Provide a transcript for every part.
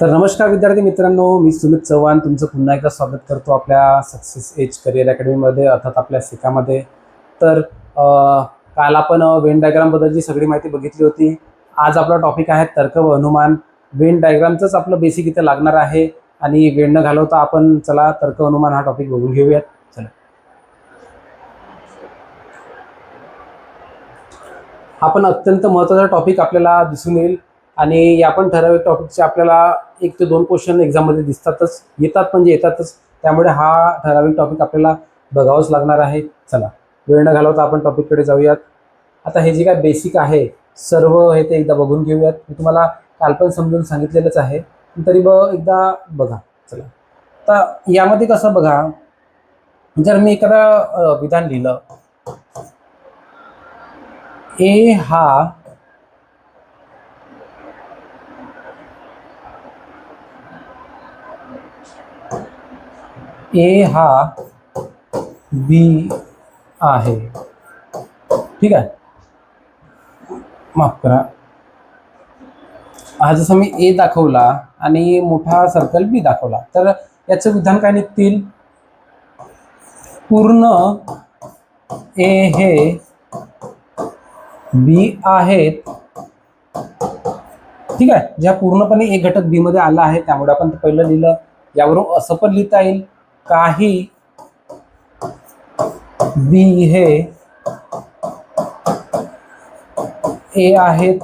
तर नमस्कार विद्यार्थी मित्रांनो मी सुमित चव्हाण. तुमचं पुन्हा एकदा स्वागत करतो आपल्या सक्सेस एज करिअर अकॅडमीमध्ये अर्थात आपल्या सिकामध्ये. तर काल आपण वेन डायग्रामबद्दलची सगळी माहिती बघितली होती. आज आपला टॉपिक आहे तर्क व अनुमान. वेन डायग्रामचंच आपलं बेसिक इथे लागणार आहे आणि वेण न घालवता आपण चला तर्क अनुमान हा टॉपिक बघून घेऊयात. चला. आपण अत्यंत महत्त्वाचा टॉपिक आपल्याला दिसून येईल. आणि या पण ठराविक टॉपिकचे आपल्याला एक ते दोन क्वेश्चन एक्झाममध्ये दिसतातच येतात म्हणजे येतातच. त्यामुळे हा ठराविक टॉपिक आपल्याला बघावंच लागणार आहे. चला वेळ न घालवता आपण टॉपिककडे जाऊयात. आता हे जे काय बेसिक आहे सर्व हे ते एकदा बघून घेऊयात. मी तुम्हाला काल पण समजून सांगितलेलंच आहे. तरी ब एकदा बघा. चला. आता यामध्ये कसं बघा जर मी एखादा विधान लिहिलं. ए हा ए हा बी आहे. ठीक आहे? माफ करा. हा जसं मी ए दाखवला आणि मोठा सर्कल बी दाखवला तर याचं विधान काय निघतील? पूर्ण ए हे बी आहेत. ठीक आहे? ज्या पूर्णपणे एक घटक बी मध्ये आला आहे त्यामुळे आपण पहिलं लिहिलं. यावरून असं पण लिहिता येईल. काही बी हे। ए आहेत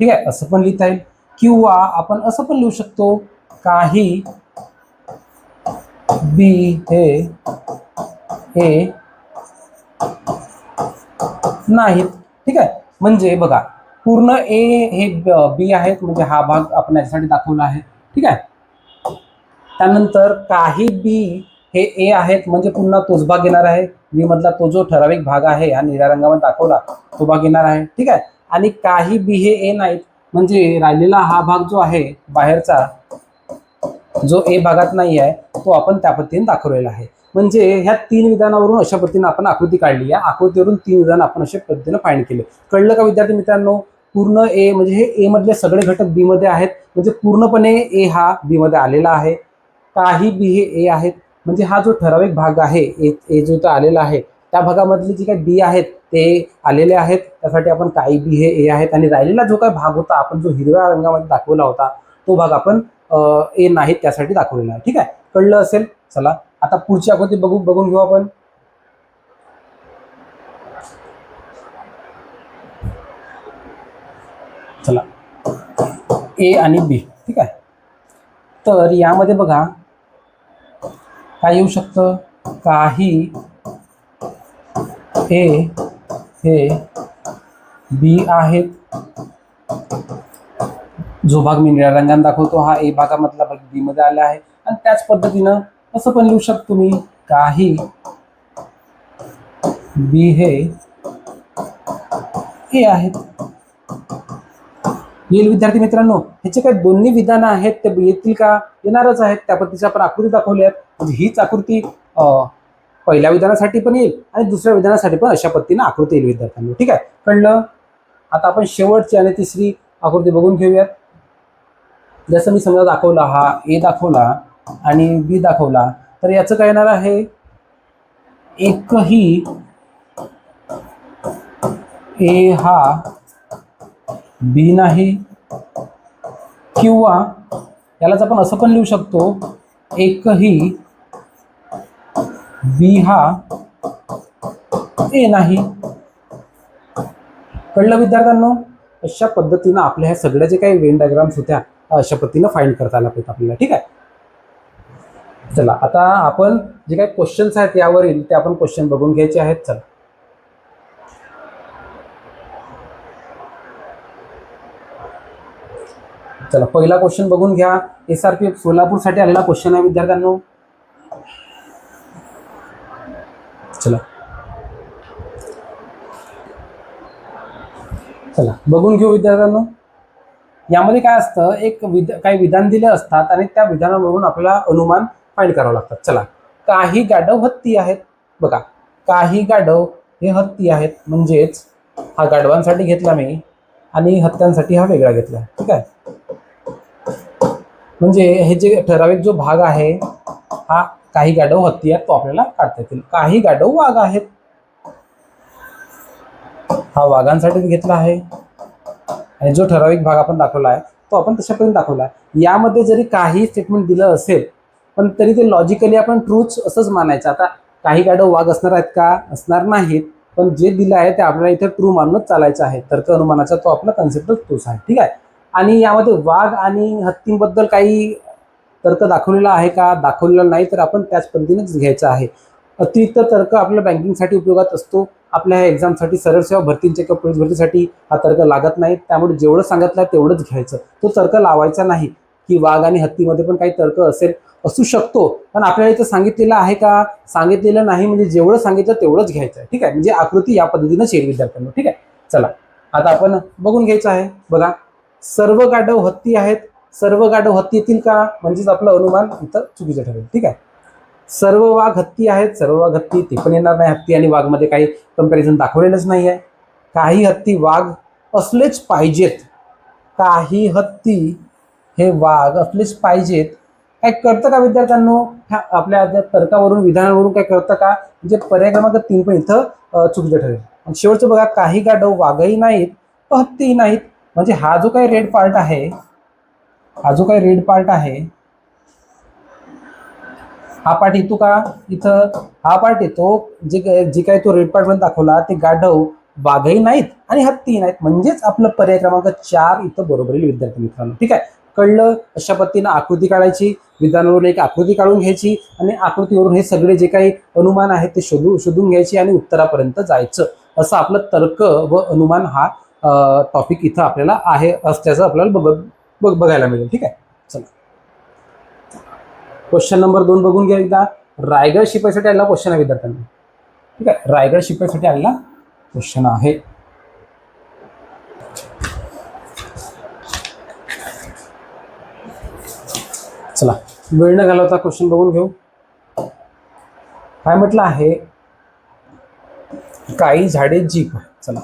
ठीक आहे? असं पण लिहिता येईल. किंवा आपण असं पण लिहू शकतो काही बी हे ए नाहीत. ठीक आहे? म्हणजे बघा, पूर्ण ए हे बी आहेत म्हणजे हा भाग आपण याच्यासाठी दाखवला आहे. ठीक आहे? त्यानंतर काही बी हे ए आहेत म्हणजे पुन्हा तोच भाग घेणार आहे. बी मधला तो जो ठराविक भाग आहे हा निळ्या रंगामध्ये दाखवला तो भाग येणार आहे. ठीक आहे? आणि काही बी हे ए नाहीत म्हणजे राहिलेला हा भाग जो आहे बाहेरचा जो ए भागात नाही आहे तो आपण त्या पद्धतीने दाखवलेला आहे. म्हणजे ह्या तीन विधानावरून अशा पद्धतीने आपण आकृती काढली. या आकृतीवरून तीन विधान आपण अशा पद्धतीने फाईंड केले. कळलं का विद्यार्थी मित्रांनो? पूर्ण ए म्हणजे हे ए मधले सगळे घटक बी मध्ये आहेत. म्हणजे पूर्णपणे ए हा बी मध्ये आलेला आहे. काही बी हे ए आहेत म्हणजे हा जो ठराविक भाग आहे ए ए जो तर आलेला आहे त्या भागामधले जे काही बी आहेत ते आलेले आहेत. त्यासाठी आपण काही बी हे ए आहेत. आणि राहिलेला जो काही भाग होता आपण जो हिरव्या रंगामध्ये दाखवला होता तो भाग आपण ए नाहीत त्यासाठी दाखवलेला आहे. ठीक आहे? कळलं असेल? चला. आता पुढची आकृती बघू बघून घेऊ आपण. चला. ए आणि बी. ठीक आहे? तर यामध्ये बघा काय येऊ शकतं? काही. ए हे. बी आहेत. जो भाग मी निळ्या रंगाने दाखवतो हा ए भागामधला भाग बी मध्ये आला आहे. आणि त्याच पद्धतीनं असं पण लिहू शकतो मी. काही. बी हे. ए आहेत. येईल विद्यार्थी मित्रांनो ह्याचे काही दोन्ही विधानं आहेत ते येतील का? येणारच आहेत. त्या पद्धतीची आपण आकृती दाखवली आहेत म्हणजे हीच आकृती पहिल्या विधानासाठी पण येईल आणि दुसऱ्या विधानासाठी पण अशा पद्धतीनं आकृती येईल विद्यार्थ्यांना. ठीक आहे? कळलं? आता आपण शेवटची आणि तिसरी आकृती बघून घेऊयात. जसं मी समजा दाखवला हा ए दाखवला आणि बी दाखवला तर याचं काय येणार आहे? एकही ए हा बी नाही किंवा यालाच आपण असं पण लिहू शकतो एकही बी हा ए नाही. कळलं विद्यार्थ्यांनो? अशा पद्धतीनं आपल्या ह्या सगळ्या जे काही वेन डायग्राम्स होत्या अशा पद्धतीनं फाईंड करता आला पाहिजे आपल्याला ठीक आहे? चला आता आपण जे काही क्वेश्चन्स आहेत यावरील ते आपण क्वेश्चन बघून घ्यायचे आहेत. चला. चला पहिला क्वेश्चन बघून घ्या. एस आर पी एफ सोलापूरसाठी आलेला क्वेश्चन आहे विद्यार्थ्यांनो. चला. चला बघून घेऊ विद्यार्थ्यांनो. यामध्ये काय असतं एक विध काही विधान दिले असतात आणि त्या विधानावरून आपल्याला अनुमान फाईंड करावं लागतात. चला काही गाढव हत्ती आहेत. बघा काही गाढव हे हत्ती आहेत. म्हणजेच हा गाढवांसाठी घेतला मी आणि हत्यांसाठी हा वेगळा घेतला. ठीक आहे? म्हणजे हे जे ठराविक जो भाग आहे हा काही गाढव हत्ती आहेत तो आपल्याला काढता येतील. काही गाढव वाघ आहेत. हा वाघांसाठी घेतला आहे. आणि जो ठराविक भाग आपण दाखवला आहे तो आपण तशापर्यंत दाखवला आहे. यामध्ये जरी काही स्टेटमेंट दिलं असेल पण तरी ते लॉजिकली आपण ट्रूच असंच मानायचं. आता काही गाढव वाघ असणार आहेत का? असणार नाहीत. पण जे दिलं आहे ते आपल्याला इथे ट्रू मानूनच चालायचं आहे. तर्क अनुमानाचा तो आपला कन्सेप्टच तोच आहे. ठीक आहे? आणि यामध्ये वाघ आणि हत्तींबद्दल काही तर्क दाखवलेला आहे का? दाखवलेला नाही तर आपण त्याच पद्धतीनेच घ्यायचं आहे. अतिरिक्त तर्क आपल्या बँकिंगसाठी उपयोगात असतो. आपल्या ह्या एक्झामसाठी सरळ सेवा भरतींच्या किंवा पोलीस भरतीसाठी हा तर्क लागत नाही. त्यामुळे जेवढं सांगितलं आहे तेवढंच घ्यायचं. तो तर्क लावायचा नाही की वाघ आणि हत्तीमध्ये पण काही तर्क असेल असू शकतो. पण आपल्याला इथं सांगितलेलं आहे का? सांगितलेलं नाही म्हणजे जेवढं सांगितलं तेवढंच घ्यायचं आहे. ठीक आहे? म्हणजे आकृती या पद्धतीनंच येईल विद्यार्थ्यांना. ठीक आहे? चला. आता आपण बघून घ्यायचं आहे. बघा. सर्व गाढव हत्ती आहेत. सर्व गाढव हत्ती येतील का? म्हणजेच आपलं अनुमान इथं चुकीचं ठरेल. ठीक आहे? सर्व वाघ हत्ती आहेत. सर्व वाघ हत्ती ते पण येणार नाही. हत्ती आणि वाघमध्ये काही कंपॅरिझन दाखवलेलंच नाही आहे काही हत्ती वाघ असलेच पाहिजेत. काही हत्ती हे वाघ असलेच पाहिजेत. काय करतं का विद्यार्थ्यांनो? ह्या आपल्या तर्कावरून विधानावरून काय करतं का? म्हणजे पर्याय क्रमांक तीन पण इथं चुकीचं ठरेल. आणि शेवटचं बघा काही गाढव वाघही नाहीत हत्तीही नाहीत. म्हणजे हा जो काही रेड पार्ट आहे हा जो काही रेड पार्ट आहे हा पार्ट येतो का? इथं हा पार्ट येतो जे काय- जे काही तो रेड पार्ट दाखवला ते गाढव वाघही नाहीत आणि हत्ती नाहीत. म्हणजेच आपलं पर्याय क्रमांक चार इथं बरोबर येईल विद्यार्थी मित्रांनो. ठीक आहे? कळलं? अशा पद्धतीनं आकृती काढायची विधानावरून एक आकृती काढून घ्यायची आणि आकृतीवरून हे सगळे जे काही अनुमान आहेत ते शोधू शोधून घ्यायची आणि उत्तरापर्यंत जायचं. असं आपलं तर्क व अनुमान हा टॉपिक इथं आपल्याला आहे असल्याचं आपल्याला बघ बघ बघायला मिळेल ठीक आहे? चला. क्वेश्चन नंबर दोन बघून घ्या एकदा. रायगड शिपाईसाठी आलेला क्वेश्चन आहे विद्यार्थ्यांना. ठीक आहे? रायगड शिपाईसाठी आलेला क्वेश्चन आहे. चला. वेळ न घालवता क्वेश्चन बघून घेऊ. काय म्हटलं आहे? काही झाडे जीप चला.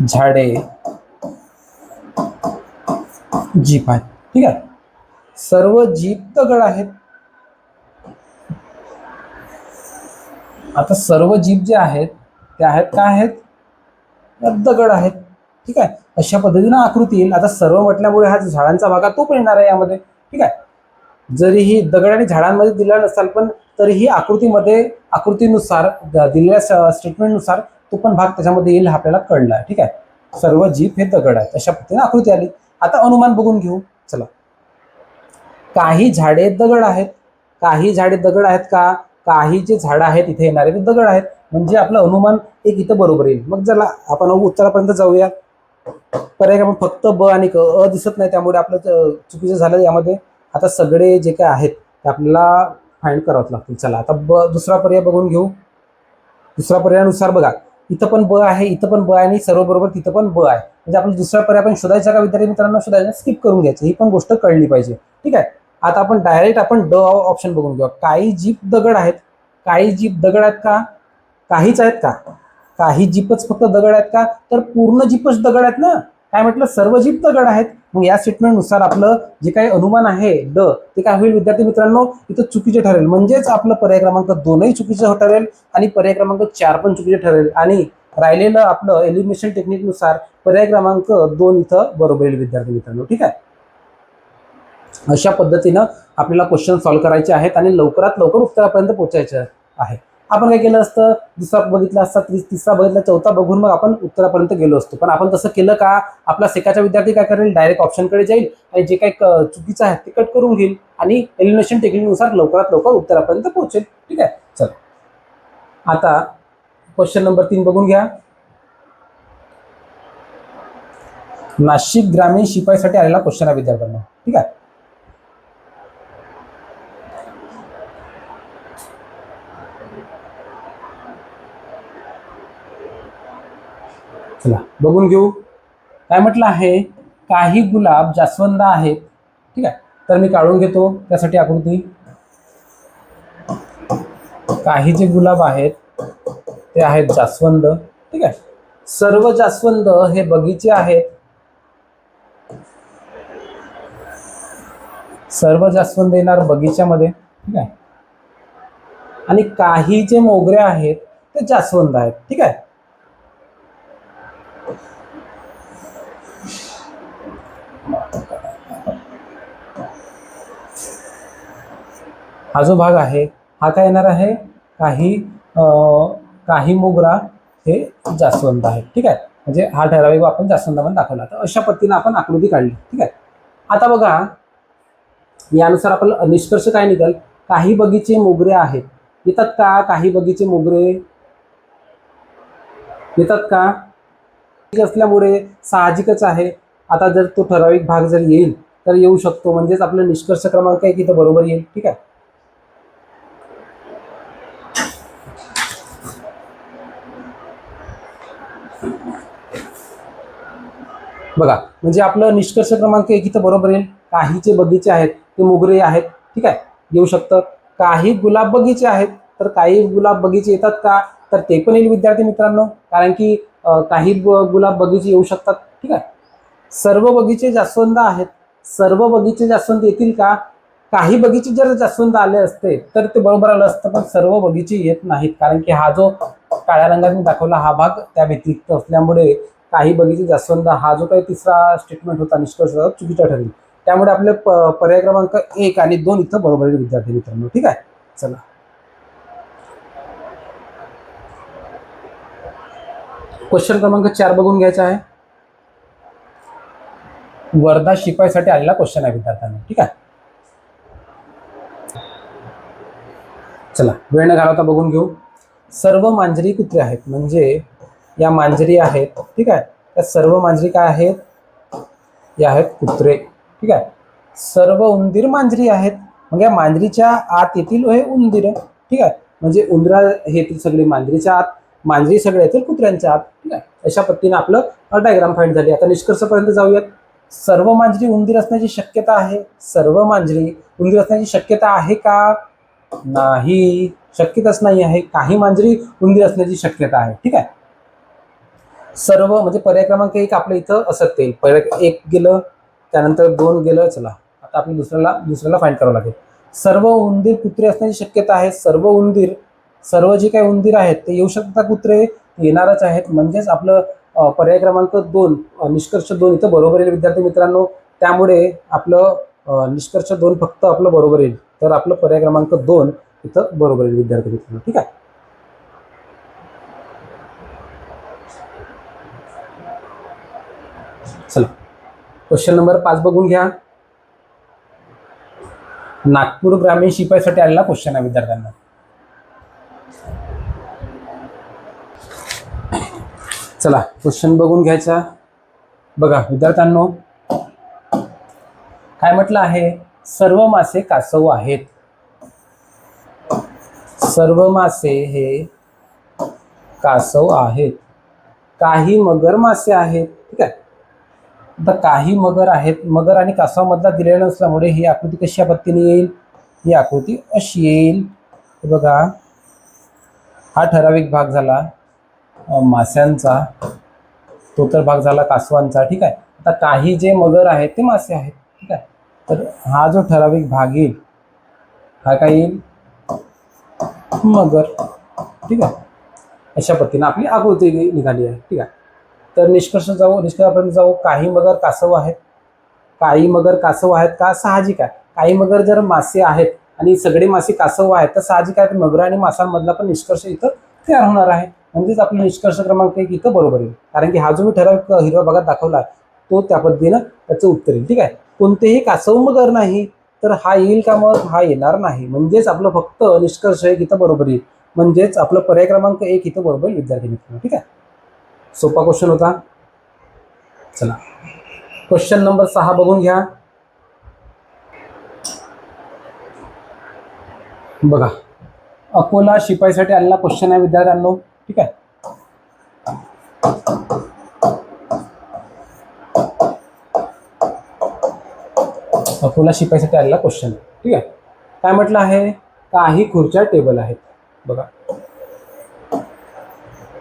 झाडे जीप आहेत. ठीक आहे? सर्व जीप दगड आहेत. आता सर्व जीप जे आहेत ते आहेत काय आहेत? दगड आहेत. ठीक आहे? अशा पद्धतीनं आकृती येईल. आता सर्व म्हटल्यामुळे हा झाडांचा भाग तो पण येणार आहे यामध्ये. ठीक आहे? जरीही दगड आणि झाडांमध्ये दिला नसाल पण तरीही आकृतीमध्ये आकृतीनुसार द- दिलेल्या स्टेटमेंटनुसार तो पण भाग त्याच्यामध्ये येईल आपल्याला कळला आहे. ठीक आहे? सर्व जीप हे दगड आहे अशा पद्धतीने आकृती आली. आता अनुमान बघून घेऊ. चला. काही झाडे दगड आहेत. काही झाडे दगड आहेत का? काही जे झाडं आहेत इथे येणारे ते दगड आहेत. म्हणजे आपलं अनुमान एक इथं बरोबर येईल. मग चला आपण उत्तरापर्यंत जाऊया. पर्याय आपण फक्त ब आणि क. अ दिसत नाही त्यामुळे आपलं चुकीचं झालं यामध्ये. आता सगळे जे काय आहेत ते आपल्याला फाइंड करावं लागतील. चला आता ब दुसरा पर्याय बघून घेऊ. दुसरा पर्यायानुसार बघा. इथं पण ब आहे इथं पण ब आहे आणि सर्व बरोबर तिथं पण ब आहे. म्हणजे आपण दुसरा पर्याय आपण शोधायचा का विद्यार्थी मित्रांनो? शोधायचा स्किप करून घ्यायचं. ही पण गोष्ट कळली पाहिजे. ठीक आहे? आता आपण डायरेक्ट आपण ड ऑप्शन बघून घेऊ काही जीप दगड आहेत. काही जीप दगड आहेत का? काहीच आहेत का? काही जीपच फक्त दगड आहेत का? तर पूर्ण जीपच दगड आहेत ना? काय म्हटलं सर्वजिप्त गड आहेत. मग या स्टेटमेंटनुसार आपलं जे काही अनुमान आहे ड ते काय होईल विद्यार्थी मित्रांनो? इथं चुकीचे ठरेल. म्हणजेच आपलं पर्याय क्रमांक दोनही चुकीचं ठरेल आणि पर्याय क्रमांक चार पण चुकीचे ठरेल. आणि राहिलेलं आपलं एलिमिनेशन टेक्निकनुसार पर्याय क्रमांक दोन इथं बरोबर येईल विद्यार्थी मित्रांनो. ठीक आहे? अशा पद्धतीनं आपल्याला क्वेश्चन सॉल्व्ह करायचे आहेत आणि लवकरात लवकर उत्तरापर्यंत पोहोचायचं आहे आपण काय केलं असतं? दुसरा बघितला असता तिसरा बघितला चौथा बघून मग आपण उत्तरापर्यंत गेलो असतो. पण आपण तसं केलं का? आपला सेकाचा विद्यार्थी काय करेल? डायरेक्ट ऑप्शनकडे जाईल आणि जे काही चुकीचं आहे ते कट करून घेईल आणि एलिमिनेशन टेक्निकनुसार लवकरात लवकर उत्तरापर्यंत पोहोचेल. ठीक आहे? चल. आता क्वेश्चन नंबर तीन बघून घ्या. नाशिक ग्रामीण शिपाईसाठी आलेला क्वेश्चन आहे विद्यार्थ्यांना ठीक आहे? चला बघून घेऊ. काय म्हटलं आहे? काही गुलाब जास्वंद आहेत. ठीक आहे? तर मी काढून घेतो. त्यासाठी आकृती. काही जे गुलाब आहेत ते आहेत जास्वंद. ठीक आहे? सर्व जास्वंद हे बगीचे आहेत. सर्व जास्वंद येणार बगीच्यामध्ये. ठीक आहे? आणि काही जे मोगरे आहेत ते जास्वंद आहेत. ठीक आहे? हा जो भाग आहे हा काय येणार आहे? काही काही मोगरा हे जास्वंद आहे ठीक आहे? म्हणजे हा ठराविक आपण जास्वंदामध्ये दाखवला. तर अशा पद्धतीने आपण आकृती काढली. ठीक आहे? आता बघा यानुसार आपलं निष्कर्ष काय निघाल? काही बगीचे मोगरे आहेत. येतात का काही बगीचे मोगरे? येतात का? असल्यामुळे साहजिकच आहे. आता जर तो ठराविक भाग जर येईल तर येऊ शकतो. म्हणजेच आपला निष्कर्ष क्रमांक एक इथं बरोबर येईल. ठीक आहे? बघा म्हणजे आपलं निष्कर्ष क्रमांक एक इथं बरोबर येईल. काही जे बगीचे आहेत ते मोगरे आहेत ठीक आहे? येऊ शकतं. काही गुलाब बगीचे आहेत तर काही गुलाब बगीचे येतात का? तर ते पण येईल विद्यार्थी मित्रांनो. कारण की काही गुलाब बगीचे येऊ शकतात ठीक आहे? सर्व बगीचे जास्वंद आहेत. सर्व बगीचे जास्वंद येतील का? काही बगीचे जर जास्वंद आले असते तर ते बरोबर आलं असतं पण सर्व बगीचे येत नाहीत. कारण की हा जो काळ्या रंगाने दाखवला हा भाग त्या व्यतिरिक्त असल्यामुळे काही बगीचे जास्वंद हा जो काही तिसरा स्टेटमेंट होता निष्कर्ष होता चुकीचा ठरेल. त्यामुळे आपले प- पर्याय क्रमांक एक आणि दोन इथं बरोबर आहे विद्यार्थी मित्रांनो ठीक आहे? चला. क्वेश्चन क्रमांक चार बघून घ्यायचा आहे. वर्धा शिपाईसाठी आलेला क्वेश्चन आहे विद्यार्थ्यांना ठीक आहे? चला वेळ न घालवता बघून घेऊ. सर्व मांजरी कुत्रे आहेत म्हणजे या मांजरी आहेत. ठीक आहे? त्या सर्व मांजरी काय आहेत? या आहेत कुत्रे. ठीक आहे? सर्व उंदीर मांजरी आहेत. मग या मांजरीच्या आत येतील हे उंदीर. ठीक आहे? म्हणजे उंदरा हे येतील सगळी मांजरीच्या आत मांजरी सगळे येतील कुत्र्यांच्या आत. ठीक आहे? अशा पद्धतीने आपलं डायग्राम फाईंड झाली. आता निष्कर्षपर्यंत जाऊयात. सर्व मांजरी उंदीर असण्याची शक्यता आहे. सर्व मांजरी उंदीर असण्याची शक्यता आहे का? नाही. शक्यताच नाही आहे. काही मांजरी उंदीर असण्याची शक्यता आहे. ठीक आहे? सर्व म्हणजे पर्याय क्रमांक एक आपल्या इथं असत येईल पर्याय एक गेलं त्यानंतर दोन गेलं चला. आता आपल्या दुसऱ्याला दुसऱ्याला फाईंड करावं लागेल. सर्व उंदीर कुत्रे असण्याची शक्यता आहे. सर्व उंदीर सर्व जे काही उंदीर आहेत ते येऊ शकतात कुत्रे? येणारच आहेत. म्हणजेच आपलं पर्याय क्रमांक दोन निष्कर्ष दोन इथं बरोबर येईल विद्यार्थी मित्रांनो. त्यामुळे आपलं निष्कर्ष दोन फक्त आपलं बरोबर येईल. तर आपलं पर्याय क्रमांक दोन इथं बरोबर येईल विद्यार्थी मित्रांनो. ठीक आहे? चला. क्वेश्चन नंबर पाच बघून घ्या. नागपूर ग्रामीण शिपाईसाठी आलेला क्वेश्चन आहे विद्यार्थ्यांना. चला क्वेश्चन बघून घ्यायचा. बघा विद्यार्थ्यांनो. काय म्हटलं आहे? सर्व मासे कासव आहेत. सर्व मासे हे कासव आहेत. काही मगर मासे आहेत. ठीक आहे. आता काही मगर आहेत. मगर आणि कासवामधला दिलेला नसल्यामुळे ही आकृती कशा पद्धतीने येईल? ही आकृती अशी येईल. बघा. हा ठराविक भाग झाला. माश्यांचा. तो तर भाग झाला कासवांचा. ठीक आहे. आता काही जे मगर आहेत ते मासे आहेत. ठीक आहे. तर हा जो ठराविक भाग येईल हा काय येईल? मगर. ठीक आहे. अशा पद्धतीनं आपली आकृती निघाली आहे. ठीक आहे. तर निष्कर्ष जाऊ निष्कर्षापर्यंत जाऊ काही मगर कासव आहेत. काही मगर कासव आहेत का? साहजिक आहे. काही मगर जर मासे आहेत आणि सगळे मासे कासव आहेत तर साहजिक आहे. मगर आणि मासांमधला पण निष्कर्ष इथं तयार होणार आहे. म्हणजेच आपला निष्कर्ष क्रमांक एक इथं बरोबर येईल. कारण की हा जो मी ठराविक हिरव्या भागात दाखवला आहे, तो त्या पद्धतीनं त्याचं उत्तर येईल. ठीक आहे? कोणतेही कासव मगर नाही तर हा येईल का मग? हा येणार नाही. म्हणजेच आपलं फक्त निष्कर्ष एक इथं बरोबर येईल. म्हणजेच आपलं पर्याय क्रमांक एक इथं बरोबर विद्यार्थी मित्रांनो. ठीक आहे? सोपा क्वेश्चन होता. चला. क्वेश्चन नंबर सहा बघून घ्या. बघा. अकोला शिपाईसाठी आलेला क्वेश्चन आहे विद्यार्थ्यांनो. ठीक आहे? अकोला शिपाईसाठी आलेला क्वेश्चन ठीक आहे? काय म्हटलं आहे? काही खुर्च्या टेबल आहेत. बघा.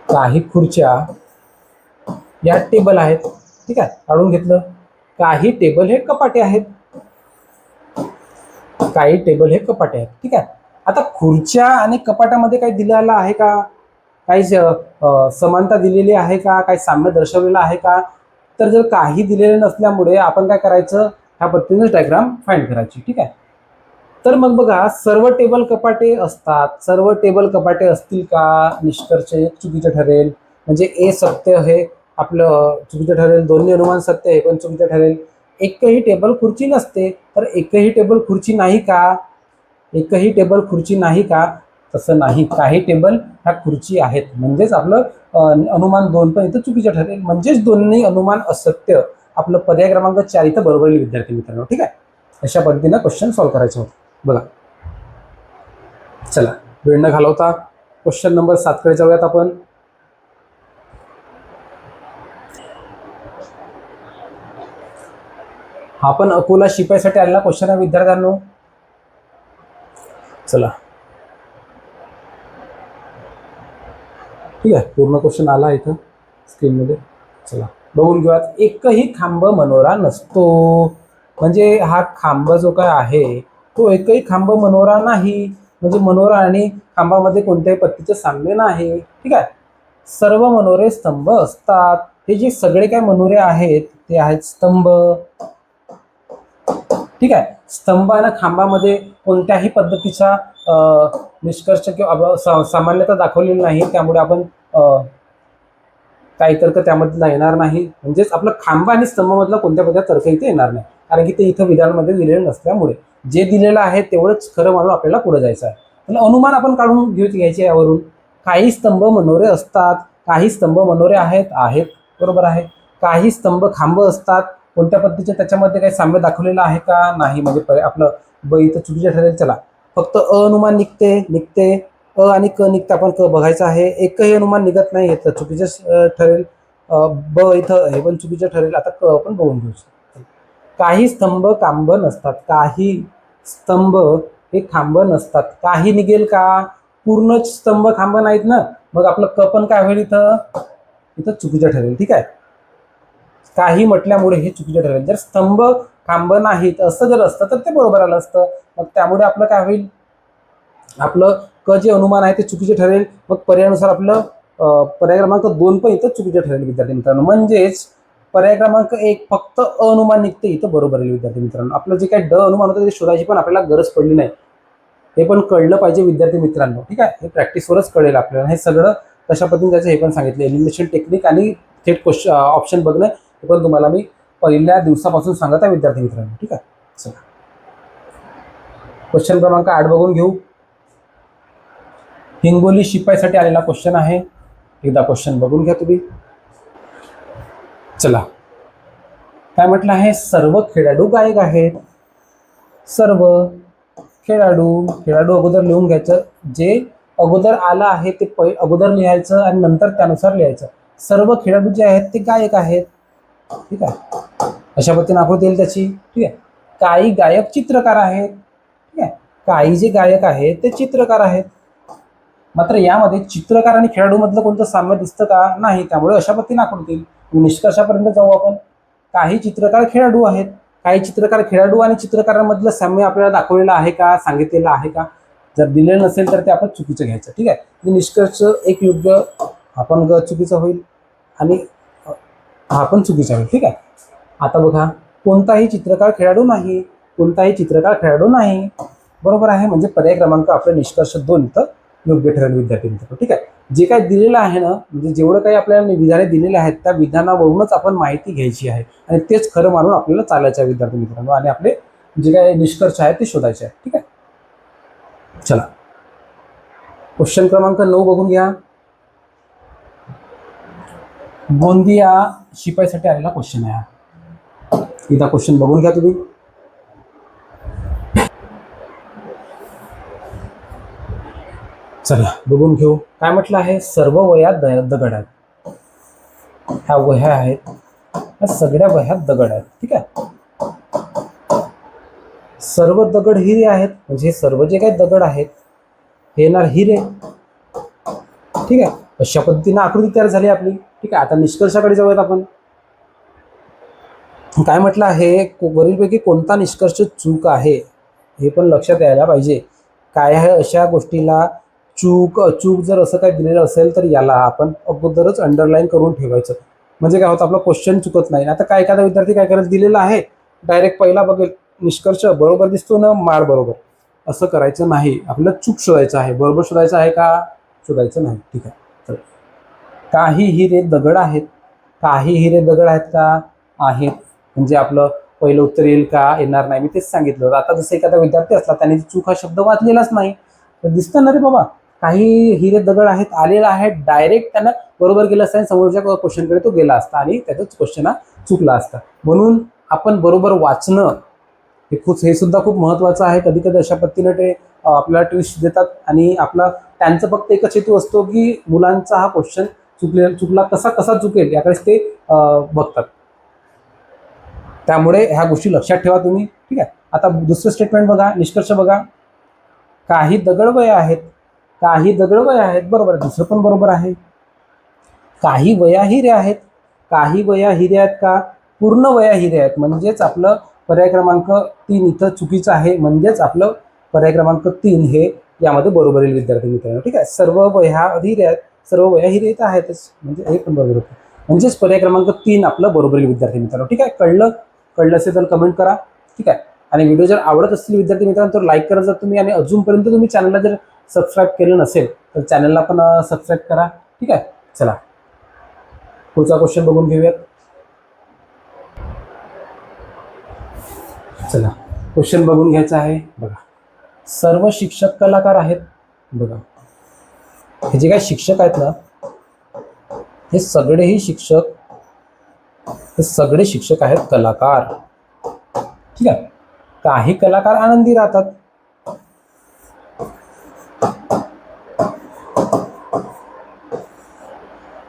काही खुर्च्या या टेबल आहेत. ठीक आहे? काढून घेतलं. काही टेबल हे कपाटे आहेत. काही टेबल हे कपाटे आहेत. ठीक आहे? आता खुर्च्या आणि कपाटामध्ये काही दिलेला आहे का? काही समानता दिलेली आहे का? काही साम्य दर्शवलेलं आहे का? तर जर काही दिलेलं नसल्यामुळे आपण काय करायचं? ह्या पद्धतीने डायग्राम फाईंड करायची. ठीक आहे? तर मग बघा सर्व टेबल कपाटे असतात. सर्व टेबल कपाटे असतील का? निष्कर्ष चुकीचं ठरेल. म्हणजे ए सत्य हे आपलं चुकीचं ठरेल दोन्ही अनुमान सत्य हे पण चुकीचं ठरेल. एकही टेबल खुर्ची नसते तर एकही टेबल खुर्ची नाही का? एकही टेबल खुर्ची नाही का? तसं नाही. काही टेबल ह्या खुर्ची आहेत. म्हणजेच आपलं अनुमान दोन पण इथं चुकीचं ठरेल. म्हणजेच दोन्ही अनुमान असत्य. आपलं पर्याय क्रमांक चार इथं बरोबर विद्यार्थी मित्रांनो ठीक आहे? अशा पद्धतीनं क्वेश्चन सॉल्व्ह करायचं होतं. बघा चला. वेळ न घालवता क्वेश्चन नंबर सातकडे जाऊयात आपण आपण अकोला शिपाईसाठी आलेला क्वेश्चन आहे विद्यार्थ्यांनो? चला. ठीक आहे पूर्ण क्वेश्चन आला इथं स्क्रीनमध्ये चला. बघून घेऊयात. एकही खांब मनोरा नसतो. म्हणजे हा खांब जो काय आहे तो एकही खांब मनोरा नाही. म्हणजे मनोरा आणि खांबामध्ये कोणत्याही पत्तीचे साम्य नाही. ठीक आहे? सर्व मनोरे स्तंभ असतात. हे जे सगळे काय मनोरे आहेत ते आहेत स्तंभ. ठीक आहे. स्तंभ आणि खांबामध्ये कोणत्याही पद्धतीचा निष्कर्ष किंवा सामान्यतः सा- सामान्यता दाखवलेली नाही. त्यामुळे आपण काही तर्क त्यामध्ये येणार नाही. म्हणजेच आपलं खांब आणि स्तंभामधला कोणत्या प्रकारचा तर्क इथे येणार नाही. कारण की ते इथं विधानमध्ये दिलेलं नसल्यामुळे जे दिलेलं आहे तेवढंच खरं मानून आपल्याला पुढे जायचं आहे. तर अनुमान आपण काढून घेऊ घ्यायचे यावरून. काही स्तंभ मनोरे असतात काही स्तंभ मनोरे आहेत आहेत बरोबर आहे. काही स्तंभ खांब असतात कोणत्या पद्धतीचे त्याच्यामध्ये काही साम्य दाखवलेलं आहे का? नाही. म्हणजे आपलं ब इथं चुकीचं ठरेल. चला. फक्त अ अनुमान निघते निघते. अ आणि क निघते आपण क बघायचं आहे. एकही अनुमान निघत नाही. तर चुकीचे ठरेल. ब इथं हे पण चुकीचं ठरेल. आता क आपण बघून घेऊ. शकतो काही स्तंभ खांब नसतात. काही स्तंभ हे खांब नसतात. काही निघेल का? पूर्ण स्तंभ खांब नाहीत ना? मग आपलं क पण काय होईल इथं? इथं चुकीचं ठरेल. ठीक आहे? काही म्हटल्यामुळे हे चुकीचे ठरेल. जर स्तंभ खांब नाहीत असं जर असतं तर ते बरोबर आलं असतं. मग त्यामुळे आपलं काय होईल? आपलं क जे अनुमान आहे ते चुकीचे ठरेल. मग पर्यायानुसार आपलं पर्याय क्रमांक दोन पण इथं चुकीचे ठरेल विद्यार्थी मित्रांनो. म्हणजेच पर्याय क्रमांक एक फक्त अनुमान निघते इथं बरोबर येईल विद्यार्थी मित्रांनो. आपलं जे काही ड अनुमान होतं ते शोधायची पण आपल्याला गरज पडली नाही. हे पण कळलं पाहिजे विद्यार्थी मित्रांनो. ठीक आहे? हे प्रॅक्टिसवरच कळेल आपल्याला. हे सगळं कशा पद्धतीने त्याचं हे पण सांगितलं. एलिमिनेशन टेक्निक आणि थेट क्वेश्चन ऑप्शन बघणं. हे पण तुम्हाला मी पहिल्या दिवसापासून सांगत आहे विद्यार्थी मित्रांनो ठीक आहे? चला. क्वेश्चन क्रमांक आठ बघून घेऊ. हिंगोली शिपाईसाठी आलेला क्वेश्चन आहे. एकदा क्वेश्चन बघून घ्या तुम्ही. चला. काय म्हटलं आहे? सर्व खेळाडू गायक आहेत. सर्व खेळाडू खेळाडू अगोदर लिहून घ्यायचं. जे अगोदर आलं आहे ते पै अगोदर लिहायचं आणि नंतर त्यानुसार लिहायचं. सर्व खेळाडू जे आहेत ते गायक आहेत. ठीक आहे? अशा पद्धतीने आकृती येईल त्याची. ठीक आहे? काही गायक चित्रकार आहेत. ठीक आहे? काही जे गायक आहेत ते चित्रकार आहेत. मात्र यामध्ये चित्रकार आणि खेळाडूमधलं कोणतं साम्य दिसतं का? नाही. त्यामुळे अशा पद्धतीने आकृती येईल. निष्कर्षापर्यंत जाऊ आपण. काही चित्रकार खेळाडू आहेत. काही चित्रकार खेळाडू आणि चित्रकारांमधलं साम्य आपल्याला दाखवलेलं आहे का? सांगितलेलं आहे का? जर दिलेलं नसेल तर ते आपण चुकीचं घ्यायचं. ठीक आहे? म्हणजे निष्कर्ष एक योग्य आपण ग चुकीचं होईल. आणि हा पण चुकीचा होईल ठीक आहे? आता बघा कोणताही चित्रकार खेळाडू नाही कोणताही चित्रकार खेळाडू नाही बरोबर आहे? म्हणजे पर्याय क्रमांक आपले निष्कर्ष दोन इथं योग्य ठरेल विद्यार्थी ठीक आहे? जे काय दिलेलं आहे ना म्हणजे जेवढं काही आपल्याला विधाने दिलेले आहेत त्या विधानावरूनच आपण माहिती घ्यायची आहे. आणि तेच खरं मानून आपल्याला चालायचं आहे विद्यार्थी मित्रांनो. आणि आपले जे काही निष्कर्ष आहेत ते शोधायचे आहेत. ठीक आहे? चला. क्वेश्चन क्रमांक नऊ बघून घ्या. गोंदिया शिपाईसाठी आलेला क्वेश्चन आहे हा. इथं क्वेश्चन बघून घ्या तुम्ही. चला बघून घेऊ. काय म्हटलं आहे? सर्व वयात द दगड आहेत ह्या वह्या आहेत. ह्या सगळ्या वह्यात दगड आहेत. ठीक आहे? सर्व दगड हिरे आहेत. म्हणजे सर्व जे काही दगड आहेत हे येणार हिरे. ठीक आहे? अशा पद्धतीनं आकृती तयार झाली आपली? ठीक आहे आता निष्कर्षाकडे जाऊयात आपण. काय म्हटलं आहे वरीलपैकी कोणता निष्कर्ष चूक आहे? हे पण लक्षात यायला पाहिजे. काय आहे अशा गोष्टीला चूक अचूक जर असं काही दिलेलं असेल तर याला आपण अगोदरच अंडरलाईन करून ठेवायचं. म्हणजे काय होतं आपलं क्वेश्चन चुकत नाही. आता काय एखादा विद्यार्थी काय करायचं दिलेला आहे डायरेक्ट पहिला बघेल निष्कर्ष बरोबर दिसतो ना माळ बरोबर. असं करायचं नाही. आपल्याला चूक शोधायचं आहे. बरोबर शोधायचं आहे का? शोधायचं नाही. ठीक आहे. काही हिरे दगड आहेत. काही हिरे दगड आहेत का? आहेत. म्हणजे आपलं पहिलं उत्तर येईल का? येणार नाही. मी तेच सांगितलं होतं. आता जसं एखादा विद्यार्थी असला त्याने चूक हा शब्द वाचलेलाच नाही. तर दिसतं ना रे बाबा काही हिरे दगड आहेत आलेला आहे. डायरेक्ट त्यानं बरोबर गेलं असतं आणि समोरच्या क्वेश्चनकडे तो गेला असता आणि त्याचाच क्वेश्चन हा चुकला असता. म्हणून आपण बरोबर वाचणं हे खूप हे सुद्धा खूप महत्त्वाचं आहे. कधी कधी अशा पद्धतीनं ते आपल्याला ट्विस्ट देतात आणि आपला त्यांचं फक्त एकच हेतू असतो की मुलांचा हा क्वेश्चन चुकले चुकला कसा कसा चुकेल याकडेच ते बघतात. त्यामुळे ह्या गोष्टी लक्षात ठेवा तुम्ही. ठीक आहे? आता दुसरं स्टेटमेंट बघा निष्कर्ष बघा. काही दगडवय आहेत. काही दगडवय आहेत. बरोबर आहे. दुसरं पण बरोबर आहे. काही वया हिरे आहेत. काही वया हिरे आहेत का? पूर्ण वया हिरे आहेत. म्हणजेच आपलं पर्याय क्रमांक तीन इथं चुकीचं आहे. म्हणजेच आपलं पर्याय क्रमांक तीन हे यामध्ये बरोबर येईल विद्यार्थी मित्रांनो. ठीक आहे? सर्व वया हिरे आहेत. सर्व वया ही इथं आहेतच. म्हणजे हे पण बरोबर म्हणजेच पर्याय क्रमांक तीन आपलं बरोबर विद्यार्थी मित्रांनो. ठीक आहे? कळलं? कळलं असेल तर कमेंट करा. ठीक आहे? आणि व्हिडिओ जर आवडत असतील विद्यार्थी मित्रांनो तर लाईक करा जर तुम्ही. आणि अजूनपर्यंत तुम्ही चॅनलला जर सबस्क्राईब केलं नसेल तर चॅनलला पण सबस्क्राईब करा. ठीक आहे? चला. पुढचा क्वेश्चन बघून घेऊयात. चला. क्वेश्चन बघून घ्यायचा आहे. बघा. सर्व शिक्षक कलाकार आहेत. बघा. हे जे काही शिक्षक आहेत ना हे सगळेही शिक्षक हे सगळे शिक्षक आहेत कलाकार. ठीक आहे? काही कलाकार आनंदी राहतात.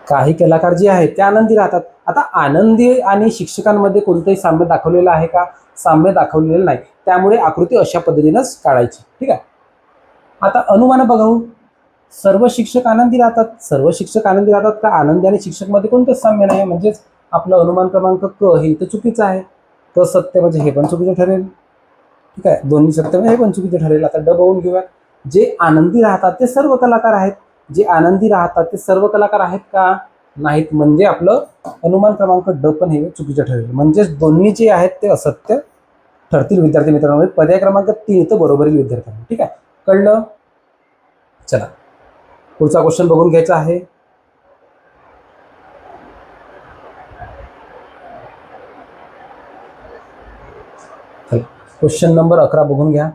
काही कलाकार जे आहेत ते आनंदी राहतात. आता आनंदी आणि शिक्षकांमध्ये कोणतंही साम्य दाखवलेलं आहे का? साम्य दाखवलेलं नाही. त्यामुळे आकृती अशा पद्धतीनंच काढायची. ठीक आहे? आता अनुमान बघू सर्व शिक्षक आनंदी राहतात. सर्व शिक्षक आनंदी राहतात का? आनंदी आणि शिक्षकमध्ये कोणतंच साम्य नाही म्हणजेच आपलं अनुमान क्रमांक क हे तर चुकीचं आहे. क सत्य म्हणजे हे पण चुकीचं ठरेल. ठीक आहे? दोन्ही सत्य म्हणजे हे पण चुकीचं ठरेल. आता ड बघून घेऊया. जे आनंदी राहतात ते सर्व कलाकार आहेत. जे आनंदी राहतात ते सर्व कलाकार आहेत का? नाहीत. म्हणजे आपलं अनुमान क्रमांक ड पण हे चुकीचं ठरेल. म्हणजेच दोन्ही जे आहेत ते असत्य ठरतील विद्यार्थी मित्रांनो. म्हणजे पर्याय क्रमांक तीन इथं बरोबरील विद्यार्थ्यांना. ठीक आहे? कळलं? चला. पुढचा क्वेश्चन बघून घ्यायचा आहे. क्वेश्चन नंबर अकरा बघून घ्या.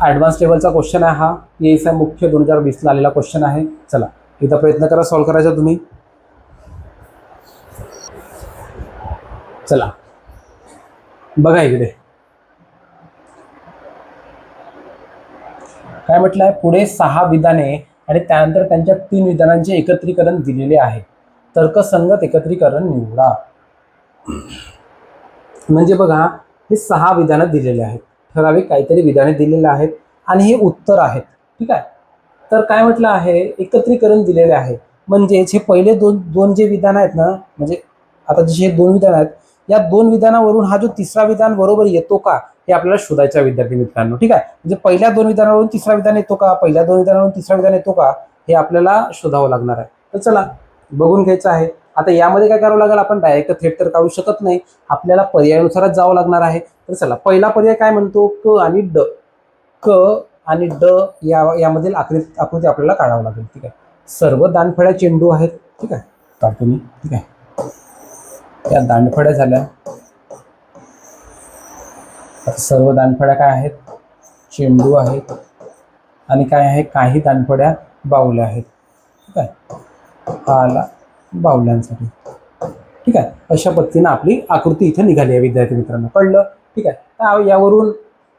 ॲडव्हान्स लेवलचा क्वेश्चन आहे हा. पी एस आय मुख्य दोन हजार वीसला आलेला क्वेश्चन आहे. चला इथं प्रयत्न करा सॉल्व्ह करायचा तुम्ही. चला. बघा इकडे. काय म्हटलं आहे? पुढे सहा विधाने आणि त्यानंतर त्यांच्या तीन विधानांचे एकत्रीकरण दिलेले आहे. तर्कसंगत एकत्रीकरण निवडा. म्हणजे बघा हे सहा विधानं दिलेले आहेत. ठराविक काहीतरी विधाने दिलेले आहेत आणि हे उत्तर आहेत. ठीक आहे? तर काय म्हटलं आहे? एकत्रीकरण दिलेले आहे. म्हणजेच हे पहिले दोन दोन जे विधान आहेत ना म्हणजे आता जसे हे दोन विधान आहेत या दोन विधानावरून हा जो तिसरा विधान बरोबर येतो का हे आपल्याला शोधायचं आहे विद्यार्थी मित्रांनो. ठीक आहे? म्हणजे पहिल्या दोन विधानावरून तिसरा विधान येतो का? पहिल्या दोन विधानावरून तिसरा विधान येतो का? हे आपल्याला शोधावं लागणार आहे. तर चला बघून घ्यायचं आहे. आता यामध्ये काय करावं लागेल? आपण डायरेक्ट थेट तर काढू शकत नाही. आपल्याला पर्यायानुसारच जावं लागणार आहे. तर चला पहिला पर्याय काय म्हणतो? क आणि ड. क आणि ड या यामधील आकृती आकृती आपल्याला काढावं लागेल. ठीक आहे? सर्व दानफळ्या चेंडू आहेत. ठीक आहे? काढतो मी. ठीक आहे? या दांडफळ्या झाल्या. सर्व दांडफळ्या काय आहेत? चेंडू आहेत. आणि काय आहे? काही दानफळ्या बावल्या आहेत. ठीक आहे? आला बावल्यांसाठी ठीक आहे? अशा पद्धतीनं आपली आकृती इथे निघाली आहे विद्यार्थी मित्रांनो. कळलं? ठीक आहे? यावरून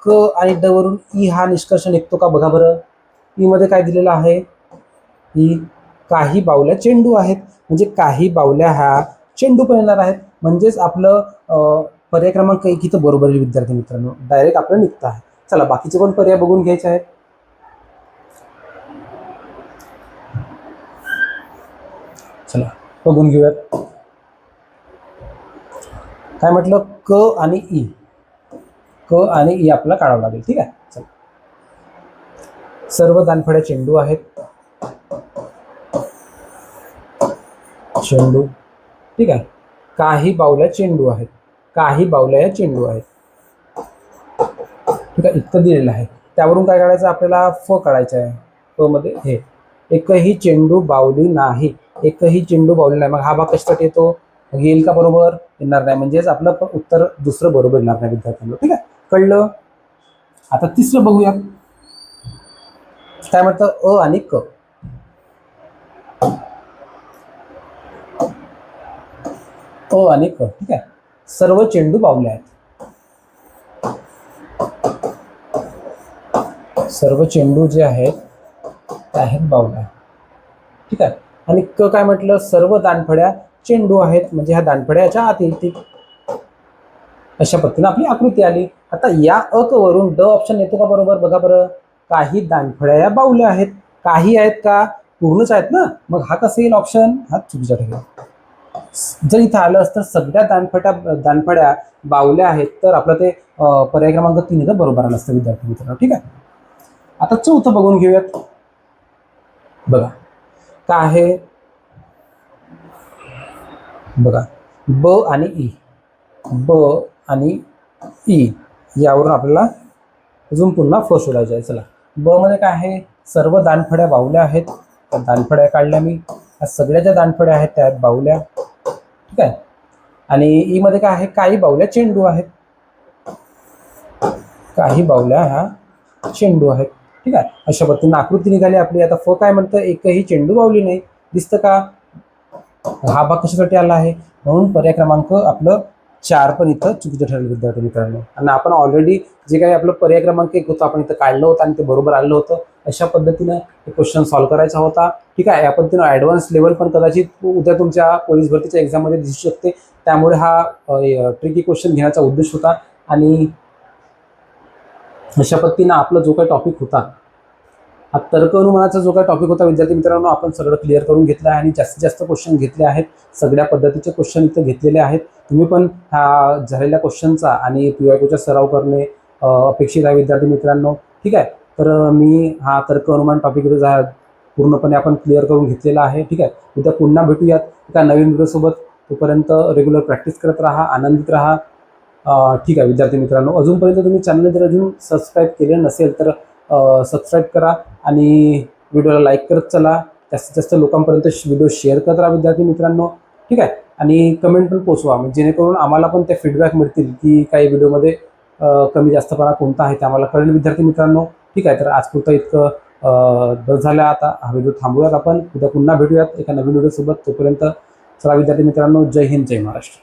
क आणि ड वरून ई हा निष्कर्ष निघतो का बघा बरं. ई मध्ये काय दिलेलं आहे? ई काही बावल्या चेंडू आहेत. म्हणजे काही बावल्या ह्या चेंडू पण येणार आहेत. म्हणजेच आपलं पर्याय क्रमांक एक इथं बरोबर आहे विद्यार्थी मित्रांनो. डायरेक्ट आपलं निघतं आहे. चला बाकीचे पण पर्याय बघून घ्यायचे आहेत? चला बघून घेऊयात. काय म्हटलं? क आणि ई. क आणि ई आपल्याला काढावं लागेल. ठीक आहे? चला. सर्व दानफड्या चेंडू आहेत. चेंडू. ठीक आहे? काही बाऊल्या चेंडू आहेत. काही बावल्या या चेंडू आहेत. ठीक आहे? इतकं दिलेलं आहे. त्यावरून काय काढायचं? आपल्याला फ काढायचं आहे. फ मध्ये हे. एकही चेंडू बावली नाही. एकही चेंडू बावली नाही. मग हा भाग कशासाठी येतो? येईल का बरोबर? येणार नाही. म्हणजेच आपलं उत्तर दुसरं बरोबर येणार नाही विद्यार्थ्यांना. ठीक आहे? कळलं? आता तिसरं बघूया. काय म्हणतं? अ आणि क. अ आणि क. ठीक आहे? सर्व चेंडू बावले आहेत. सर्व चेंडू जे आहेत ते आहेत बावल्या ठीक आहे? आणि क काय म्हटलं? सर्व दानफड्या चेंडू आहेत. म्हणजे ह्या दानफड्याच्या आत येतील अशा पद्धतीने आपली आकृती आली. आता या अक वरून ड ऑप्शन येतो का बरोबर? बघा बरं. काही दानफड्या या बावल्या आहेत. काही आहेत का? पूर्णच आहेत ना? मग हा कसा येईल ऑप्शन हा चुकीचा ठरेल. जर इथं आलं असतं सगळ्या दानफट्या दानफड्या बावल्या आहेत तर आपलं ते पर्याय क्रमांक तीन इथं बरोबर आलं असतं विद्यार्थी मित्रांनो. ठीक आहे? आता चौथं बघून घेऊयात. बघा. काय आहे? बघा. ब आणि ई. ब आणि ई. यावरून आपल्याला अजून पुन्हा फ शोधायचं आहे. चला. ब मध्ये काय आहे? सर्व दानफड्या बावल्या आहेत. त्या दानफड्या काढल्या मी. या सगळ्या ज्या दानफड्या आहेत त्या आहेत बावल्या. ठीक आहे? आणि ई मध्ये काय आहे? काही बाहुल्या चेंडू आहेत. काही बाहुल्या ह्या चेंडू आहेत. ठीक आहे? अशा पद्धतीने आकृती निघाली आपली. आता फ काय म्हणतं? एकही चेंडू बावली नाही. दिसतं का? हा भाग कशासाठी आला आहे? म्हणून पर्याय क्रमांक आपलं चार पण इथं चुकीचं ठरलं विद्यार्थी मित्रांनो. आणि आपण ऑलरेडी जे काही आपलं पर्याय क्रमांक एक होतं आपण इथं काढलं होतं आणि ते बरोबर आलं होतं. अशा पद्धतीनं हे क्वेश्चन सॉल्व्ह करायचा होता. ठीक आहे या पद्धतीनं ॲडव्हान्स लेवल पण कदाचित उद्या तुमच्या पोलीस भरतीच्या एक्झाममध्ये दिसू शकते. त्यामुळे हा ट्रिकी क्वेश्चन घेण्याचा उद्देश होता. आणि अशा पद्धतीनं आपला जो काही टॉपिक होता हा तर्क अनुमानाचा जो काही टॉपिक होता विद्यार्थी मित्रांनो आपण सगळं क्लिअर करून घेतलं आहे आणि जास्तीत जास्त क्वेश्चन घेतले आहेत. सगळ्या पद्धतीचे क्वेश्चन इथं घेतलेले आहेत. तुम्ही पण ह्या झालेल्या क्वेश्चनचा आणि पी वाय कोचा सराव करणे अपेक्षित आहे विद्यार्थी मित्रांनो. ठीक आहे? तर मी हा तर्क अनुमान टॉपिक इथं जा पूर्णपणे आपण क्लिअर करून घेतलेला आहे. ठीक आहे? उद्या पुन्हा भेटूयात. एका नवीन व्हिडिओसोबत तोपर्यंत रेग्युलर प्रॅक्टिस करत राहा आनंदित राहा. ठीक आहे विद्यार्थी मित्रांनो. अजूनपर्यंत तुम्ही चॅनल जर अजून सबस्क्राईब केले नसेल तर सबस्क्राईब करा. आणि व्हिडिओला लाईक करत चला. जास्तीत जास्त लोकांपर्यंत व्हिडिओ शेअर करत राहा विद्यार्थी मित्रांनो. ठीक आहे? आणि कमेंट पण पोचवा. म्हणजे जेणेकरून आम्हाला पण ते फीडबॅक मिळतील की काही व्हिडिओमध्ये कमी जास्तपणा कोणता आहे ते आम्हाला कळेल विद्यार्थी मित्रांनो. ठीक आहे? तर आज पुरतं इतकं बस झालं आता. हा व्हिडिओ थांबूयात आपण. उद्या पुन्हा भेटूयात एका नवीन व्हिडिओसोबत. तोपर्यंत चला विद्यार्थी मित्रांनो. जय हिंद जय महाराष्ट्र.